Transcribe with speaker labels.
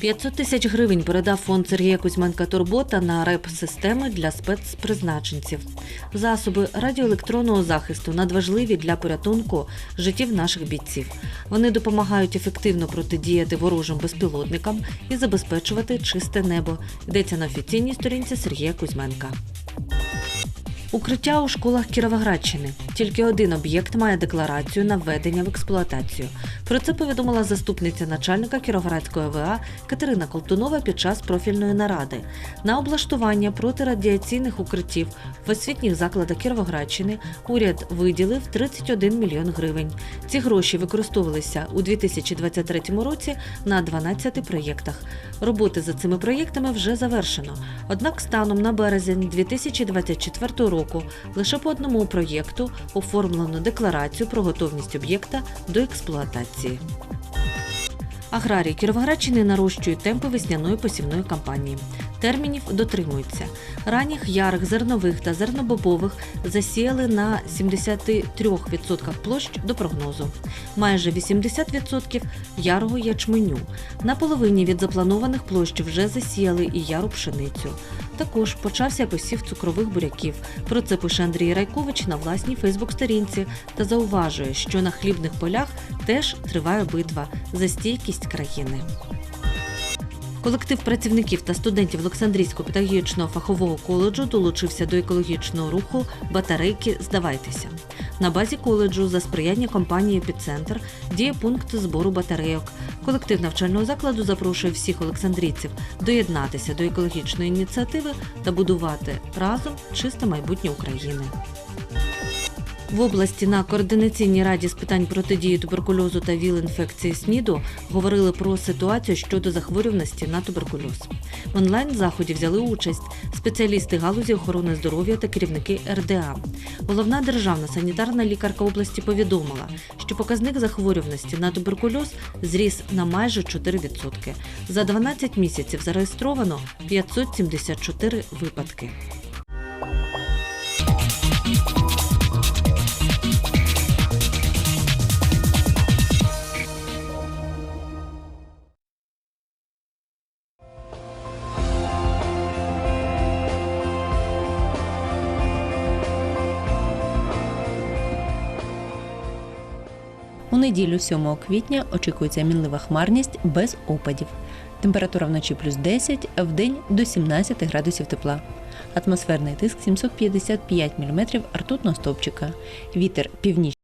Speaker 1: 500 тисяч гривень передав фонд Сергія Кузьменка Турбота на РЕП-системи для спецпризначенців. Засоби радіоелектронного захисту надважливі для порятунку життів наших бійців. Вони допомагають ефективно протидіяти ворожим безпілотникам і забезпечувати чисте небо. Йдеться на офіційній сторінці Сергія Кузьменка. Укриття у школах Кіровоградщини. Тільки один об'єкт має декларацію на введення в експлуатацію. Про це повідомила заступниця начальника Кіровоградської ОВА Катерина Колтунова під час профільної наради. На облаштування протирадіаційних укриттів в освітніх закладах Кіровоградщини уряд виділив 31 мільйон гривень. Ці гроші використовувалися у 2023 році на 12 проєктах. Роботи за цими проєктами вже завершено. Однак станом на березень 2024 року лише по одному проєкту оформлено декларацію про готовність об'єкта до експлуатації. Аграрії Кіровоградщини нарощують темпи весняної посівної кампанії. Термінів дотримуються. Ранніх ярих зернових та зернобобових засіяли на 73% площ до прогнозу, майже 80% ярого ячменю. На половині від запланованих площ вже засіяли і яру пшеницю. Також почався посів цукрових буряків. Про це пише Андрій Райкович на власній Фейсбук-сторінці та зауважує, що на хлібних полях теж триває битва за стійкість країни. Колектив працівників та студентів Олександрійського педагогічного фахового коледжу долучився до екологічного руху Батарейки Здавайтеся. На базі коледжу за сприяння компанії «Епіцентр» діє пункт збору батарейок. Колектив навчального закладу запрошує всіх олександрійців доєднатися до екологічної ініціативи та будувати разом чисте майбутнє України. В області на координаційній раді з питань протидії туберкульозу та ВІЛ-інфекції СНІДу говорили про ситуацію щодо захворюваності на туберкульоз. В онлайн-заході взяли участь спеціалісти галузі охорони здоров'я та керівники РДА. Головна державна санітарна лікарка області повідомила, що показник захворюваності на туберкульоз зріс на майже 4%. За 12 місяців зареєстровано 574 випадки.
Speaker 2: Неділю 7 квітня очікується мінлива хмарність без опадів. Температура вночі плюс 10, а в день до 17 градусів тепла. Атмосферний тиск 755 мм ртутного стовпчика. Вітер північ.